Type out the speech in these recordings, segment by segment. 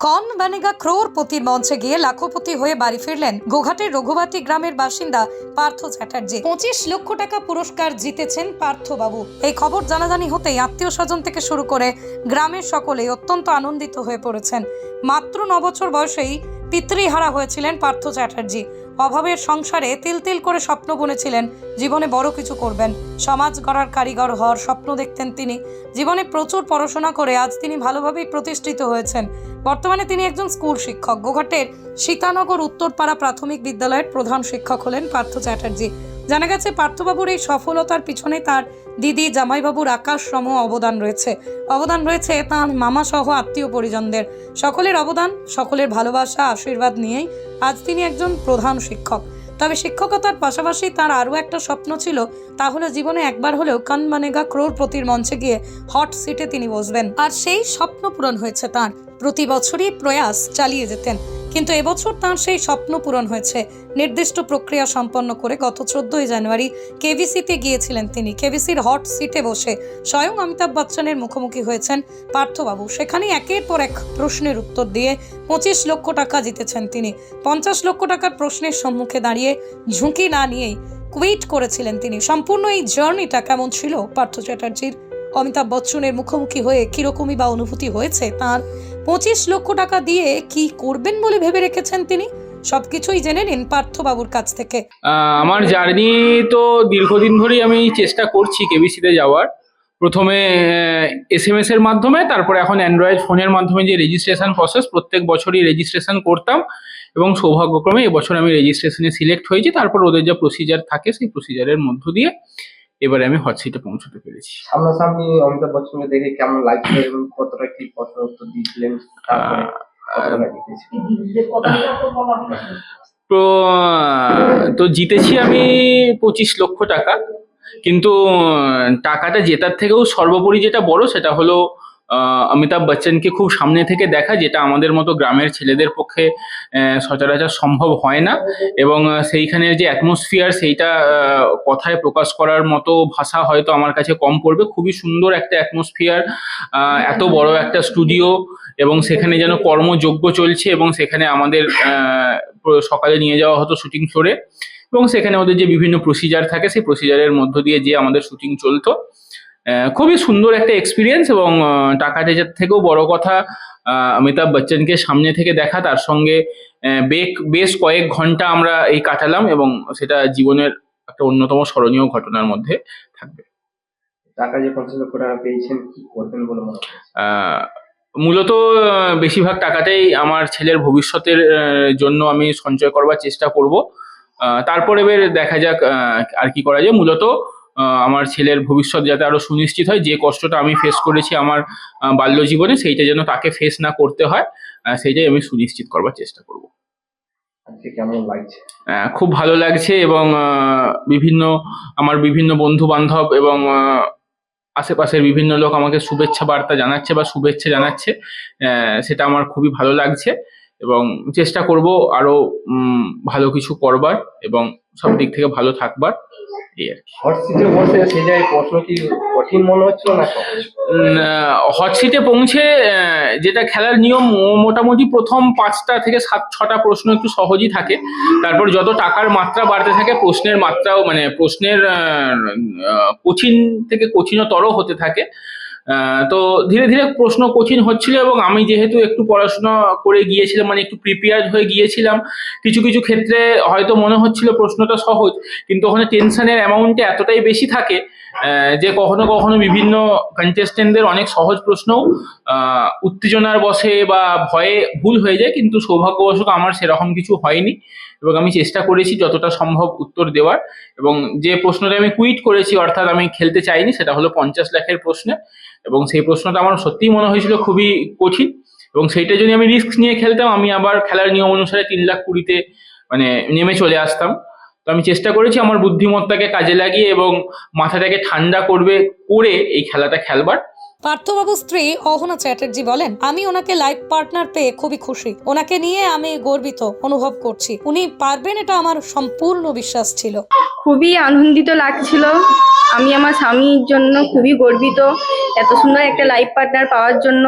কন বানেগা ক্রোরপতির মঞ্চে গিয়ে লাখপতি হয়ে বাড়ি ফিরলেন গোঘাটের রঘুবাতি গ্রামের বাসিন্দা পার্থ চ্যাটার্জি। পঁচিশ লক্ষ টাকা পুরস্কার জিতেছেন পার্থবাবু। এই খবর জানাজানি হতেই আত্মীয় স্বজন থেকে শুরু করে গ্রামের সকলেই অত্যন্ত আনন্দিত হয়ে পড়েছেন। মাত্র ন বছর বয়সেই পিতৃহারা হয়েছিলেন পার্থ চ্যাটার্জি। অভাবের সংসারে তিল তিল করে স্বপ্ন বুনেছিলেন। জীবনে বড় কিছু করবেন। সমাজ গড়ার কারিগর হওয়ার স্বপ্ন দেখতেন তিনি। জীবনে প্রচুর পড়াশোনা করে আজ তিনি ভালোভাবেই প্রতিষ্ঠিত হয়েছেন। বর্তমানে তিনি একজন স্কুল শিক্ষক। গোঘাটের সীতানগর উত্তরপাড়া প্রাথমিক বিদ্যালয়ের প্রধান শিক্ষক হলেন পার্থ চ্যাটার্জি। জানা গেছে, পার্থবাবুর এই সফলতার পিছনে তার দিদি জামাইবাবুর আকাশ সম অবদান রয়েছে। অবদান রয়েছে তাঁর মামা সহ আত্মীয় পরিজনদের সকলের অবদান, সকলের ভালোবাসা, আশীর্বাদ নিয়েই আজ তিনি একজন প্রধান শিক্ষক। তবে শিক্ষকতার পাশাপাশি তার আরও একটা স্বপ্ন ছিল, তা হলো জীবনে একবার হলেও কান কানমানেগা ক্রোরপতির মঞ্চে গিয়ে হট সিটে তিনি বসবেন। আর সেই স্বপ্ন পূরণ হয়েছে তার। প্রতি বছরই প্রয়াস চালিয়ে যেতেন। কিন্তু এবছর তার সেই স্বপ্ন পূরণ হয়েছে। নির্দিষ্ট প্রক্রিয়া সম্পন্ন করে গত চোদ্দই জানুয়ারি কেভিসিতে গিয়েছিলেন তিনি। কেভিসির হট সিটে বসে স্বয়ং অমিতাভ বচ্চনের মুখোমুখি হয়েছেন পার্থবাবু। সেখানে একের পর এক প্রশ্নের উত্তর দিয়ে পঁচিশ লক্ষ টাকা জিতেছেন তিনি। পঞ্চাশ লক্ষ টাকার প্রশ্নের সম্মুখে দাঁড়িয়ে ঝুঁকি না নিয়েই কুইট করেছিলেন তিনি। সম্পূর্ণ এই জার্নিটা কেমন ছিল পার্থ চ্যাটার্জির? অমিতাভ বচ্চনের মুখোমুখি হয়ে কিরকমই বা অনুভূতি হয়েছে তার পঁচিশ লক্ষ টাকা দিয়ে কি করবেন বলে ভেবে রেখেছেন তিনি? সবকিছুই জেনে নিন পার্থবাবুর কাছ থেকে। আমার জার্নি তো দীর্ঘদিন ধরেই আমি চেষ্টা করছি কেবিসিতে যাওয়ার। প্রথমে এস এম এস এর মাধ্যমে, তারপরে এখন অ্যান্ড্রয়েড ফোনের মাধ্যমে যে রেজিস্ট্রেশন প্রসেস প্রত্যেক বছরই রেজিস্ট্রেশন করতাম এবং সৌভাগ্যক্রমে এবছর আমি রেজিস্ট্রেশনে সিলেক্ট হয়েছি। তারপর ওদের যা প্রসিজার থাকে, সেই প্রসিজারের মধ্য দিয়ে এবারে আমি হট সিটে পৌঁছতে পেরেছি। সামনাসামনি অমিতাভ বচ্চনকে দেখে কেমন লাগছিল এবং কতটা কি প্রশ্ন উত্তর দিয়েছিলেন তো তো জিতেছি আমি পঁচিশ লক্ষ টাকা। কিন্তু টাকাটা জেতার থেকেও সর্বোপরি যেটা বড় সেটা হলো আহ, অমিতাভ বচ্চনকে খুব সামনে থেকে দেখা, যেটা আমাদের মতো গ্রামের ছেলেদের পক্ষে সচরাচর সম্ভব হয় না। এবং সেইখানের যে অ্যাটমসফিয়ার সেইটা কথায় প্রকাশ করার মতো ভাষা হয়তো আমার কাছে কম পড়বে। খুবই সুন্দর একটা অ্যাটমসফিয়ার এত বড় একটা স্টুডিও এবং সেখানে যেন কর্মযোগ্য চলছে এবং সেখানে আমাদের সকালে নিয়ে যাওয়া হতো শুটিং ফ্লোরে এবং সেখানে ওদের যে বিভিন্ন প্রসিজার থাকে, সেই প্রসিজারের মধ্য দিয়ে যে আমাদের শুটিং চলতো। খুবই সুন্দর একটা এক্সপিরিয়েন্স এবং টাকা টেজার থেকেও বড় কথা অমিতাভ বচ্চনকে সামনে থেকে দেখা তার সঙ্গে বেক- বেশ কয়েক ঘণ্টা আমরা এই কাটালাম এবং সেটা জীবনের একটা অন্যতম স্মরণীয় ঘটনার মধ্যে থাকবে। টাকা যে পঞ্চাশ লক্ষ টাকা পেয়েছেন কি করবেন বলে মনে মূলত বেশিরভাগ টাকাটাই আমার ছেলের ভবিষ্যতের জন্য আমি সঞ্চয় করবার চেষ্টা করব। তারপরে এবার দেখা যাক আর কি করা যায়। মূলত আমার ছেলের ভবিষ্যৎ যাতে আরও সুনিশ্চিত হয় যে কষ্টটা আমি ফেস করেছি আমার বাল্য জীবনে সেইটা যেন তাকে ফেস না করতে হয় সেইটাই আমি সুনিশ্চিত করবার চেষ্টা করব। আহ, খুব ভালো লাগছে এবং বিভিন্ন আমার বিভিন্ন বন্ধু বান্ধব এবং আশেপাশের বিভিন্ন লোক আমাকে শুভেচ্ছা বার্তা জানাচ্ছে বা শুভেচ্ছা জানাচ্ছে সেটা আমার খুবই ভালো লাগছে। এবং চেষ্টা করব আরও ভালো কিছু করবার এবং সব দিক থেকে ভালো থাকবার। হট সিটে পৌঁছে যেটা খেলার নিয়ম মোটামুটি প্রথম পাঁচটা থেকে সাত ছটা প্রশ্ন একটু সহজই থাকে। তারপর যত টাকার মাত্রা বাড়তে থাকে প্রশ্নের মাত্রাও মানে প্রশ্নের কঠিন থেকে কঠিনতর হতে থাকে। তো ধীরে ধীরে প্রশ্ন কঠিন হচ্ছিল এবং আমি যেহেতু একটু পড়াশোনা করে গিয়েছিলাম মানে একটু প্রিপেয়ার হয়ে গিয়েছিলাম, কিছু কিছু ক্ষেত্রে হয়তো মনে হচ্ছিল প্রশ্নটা সহজ, কিন্তু ওখানে টেনশনের অ্যামাউন্টটা এতটাই বেশি থাকে যে কখনো কখনো বিভিন্ন কন্টেস্টেন্টদের অনেক সহজ প্রশ্নও উত্তেজনার বসে বা ভয়ে ভুল হয়ে যায়, কিন্তু সৌভাগ্যবশত আমার সেরকম কিছু হয়নি। এবং আমি চেষ্টা করেছি যতটা সম্ভব উত্তর দেওয়ার। এবং যে প্রশ্নটা আমি কুইট করেছি, অর্থাৎ আমি খেলতে চাইনি, সেটা হলো পঞ্চাশ লাখের প্রশ্নে। এবং সেই প্রশ্নটা আমার সত্যিই মনে হয়েছিল খুবই কঠিন। এবং সেইটা যদি আমি রিস্ক নিয়ে খেলতাম, আমি আবার খেলার নিয়ম অনুসারে তিন লাখ কুড়িতে মানে নেমে চলে আসতাম। তো আমি চেষ্টা করেছি আমার বুদ্ধিমত্তাকে কাজে লাগিয়ে এবং মাথাটাকে ঠান্ডা করবে, করে এই খেলাটা খেলবার। পার্থবাবুর স্ত্রী অহনা চ্যাটার্জি বলেন আমি ওনাকে লাইফ পার্টনার পেয়ে খুবই খুশি। ওনাকে নিয়ে আমি গর্বিত অনুভব করছি। উনি পারবেন এটা আমার সম্পূর্ণ বিশ্বাস ছিল। খুবই আনন্দিত লাগছিল। আমি আমার স্বামীর জন্য খুবই গর্বিত এত সুন্দর একটা লাইফ পার্টনার পাওয়ার জন্য।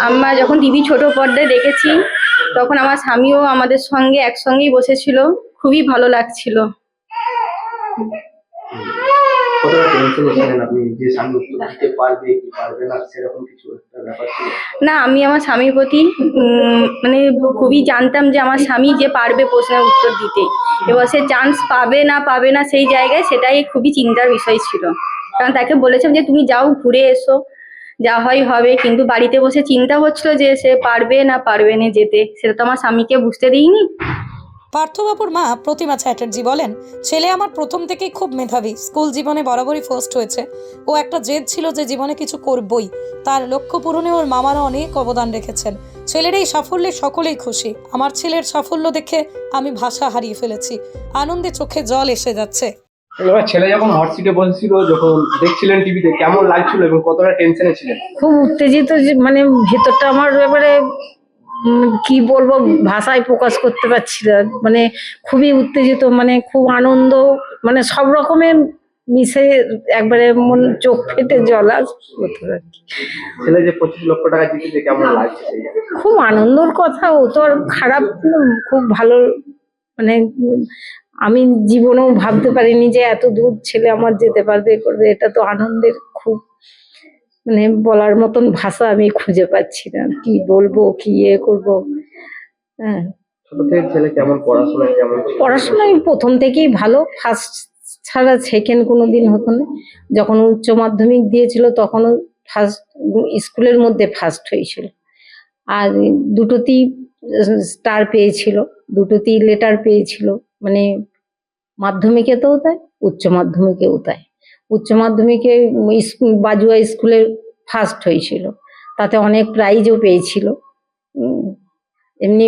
আমরা যখন টিভি ছোট পর্দায় দেখেছি তখন আমার স্বামীও আমাদের সঙ্গে একসঙ্গেই বসেছিল। খুবই ভালো লাগছিল। না না, আমি আমার স্বামীর প্রতি মানে খুবই জানতাম যে আমার স্বামী যে পারবে প্রশ্নের উত্তর দিতে। এবার সে চান্স পাবে না পাবে না সেই জায়গায় সেটাই খুবই চিন্তার বিষয় ছিল। কারণ তাকে বলেছিলাম যে, তুমি যাও, ঘুরে এসো, যা হয় হবে। কিন্তু বাড়িতে বসে চিন্তা হচ্ছিল যে, সে পারবে না পারবে না যেতে। সেটা তো আমার স্বামীকে বুঝতে দিইনি। পার্থবাবুর মা প্রতিমা চ্যাটার্জি বলেন ছেলে আমার প্রথম থেকেই খুব মেধাবী। স্কুল জীবনে বরাবরই ফার্স্ট হয়েছে। ও একটা জেদ ছিল যে জীবনে কিছু করবই। তার লক্ষ্য পূরণে ওর মামারা অনেক অবদান রেখেছেন। ছেলের এই সাফল্যে সকলেই খুশি। আমার ছেলের সাফল্য দেখে আমি ভাষা হারিয়ে ফেলেছি। আনন্দে চোখে জল এসে যাচ্ছে। ছেলে যখন হট সিটে বসেছিল যখন দেখছিলেন টিভিতে কেমন লাগছিল এবং কতটা টেনশনে ছিলেন? খুব উত্তেজিত যে মানে ভেতরটা আমার এবারে কি বলব ভাষায় প্রকাশ করতে পারছি না মানে খুবই উত্তেজিত মানে খুব আনন্দ মানে সব রকমের মিশে একবারে মন চোখ ফেটে জল আসতো আর কি। ছেলে যে পঁচিশ লক্ষ টাকা জিতেছে কেমন লাগছে খুব আনন্দর কথা ও তো আর খারাপ খুব ভালো মানে আমি জীবনেও ভাবতে পারিনি যে এত দূর ছেলে আমার যেতে পারবে করবে এটা তো আনন্দের খুব মানে বলার মতন ভাষা আমি খুঁজে পাচ্ছি না। কি বলব কি ইয়ে করব? হ্যাঁ। পড়াশোনায় প্রথম থেকেই ভালো। ফার্স্ট ছাড়া সেকেন্ড কোনো দিন হতো না। যখন উচ্চ মাধ্যমিক দিয়েছিল তখনও ফার্স্ট স্কুলের মধ্যে ফার্স্ট হয়েছিল। আর দুটোতেই স্টার পেয়েছিল দুটোতেই লেটার পেয়েছিল। মানে মাধ্যমিকেতেও তাই উচ্চ মাধ্যমিকেও তাই। উচ্চ মাধ্যমিকে বাজুয়া স্কুলে ফার্স্ট হয়েছিল। তাতে অনেক প্রাইজও পেয়েছিল। এমনি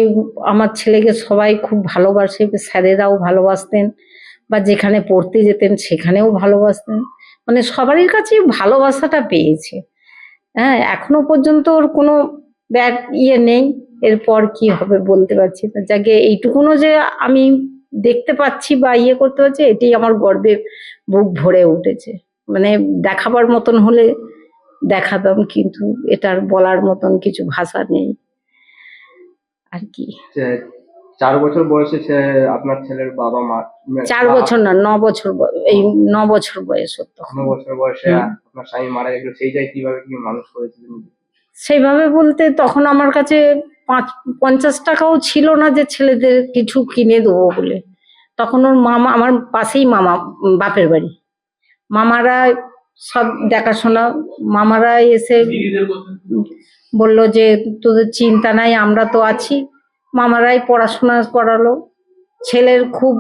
আমার ছেলেকে সবাই খুব ভালোবাসে, স্যারেরাও ভালোবাসতেন বা যেখানে পড়তে যেতেন সেখানেও ভালোবাসতেন। মানে সবারই কাছে ভালোবাসাটা পেয়েছে। হ্যাঁ এখনও পর্যন্ত ওর কোনো ব্যাড ইয়ে নেই। এরপর কি হবে বলতে পারছি না। যাকে এইটুকুনও যে আমি দেখতে পাচ্ছি বা ইয়ে করতে পারছি এটাই আমার গর্বে বুক ভরে উঠেছে। মানে দেখাবার মতন হলে দেখাতাম কিন্তু এটার বলার মতন কিছু ভাষা নেই। আর কি? চার বছর বয়সে আপনার ছেলের বাবা মা চার বছর না ন বছর এই ন বছর বয়স হতো ন বছর বয়সে। আপনার স্বামী মারা গেছিল সেই কীভাবে কি মানুষ করেছিলেন সেইভাবে বলতে তখন আমার কাছে পাঁচ পঞ্চাশ টাকাও ছিল না যে ছেলেদের কিছু কিনে দেবো বলে। তখন ওর মামা আমার পাশেই মামা বাপের বাড়ি। মামারা সব দেখাশোনা মামারা এসে বলল যে তোদের চিন্তা নাই আমরা তো আছি। মামারাই পড়াশোনা করালো। ছেলের খুব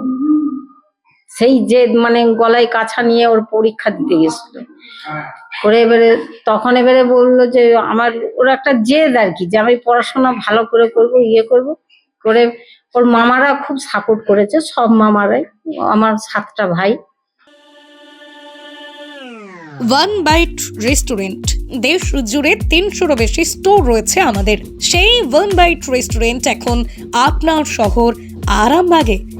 সেই যে মানে গলায় কাছা নিয়ে ওর পরীক্ষা দিতে গেছিল। করে এবারে তখন এবারে বলল যে আমার ওর একটা জেদ আর কি, যে আমি পড়াশোনা ভালো করে করব ইয়ে করব। করে ওর মামারা খুব সাপোর্ট করেছে, সব মামারাই, আমার সাতটা ভাই। ওয়ান বাইট রেস্টুরেন্ট দেশ জুড়ে তিনশোরও বেশি স্টোর রয়েছে আমাদের। সেই ওয়ান বাইট রেস্টুরেন্ট এখন আপনার শহর আরামবাগে।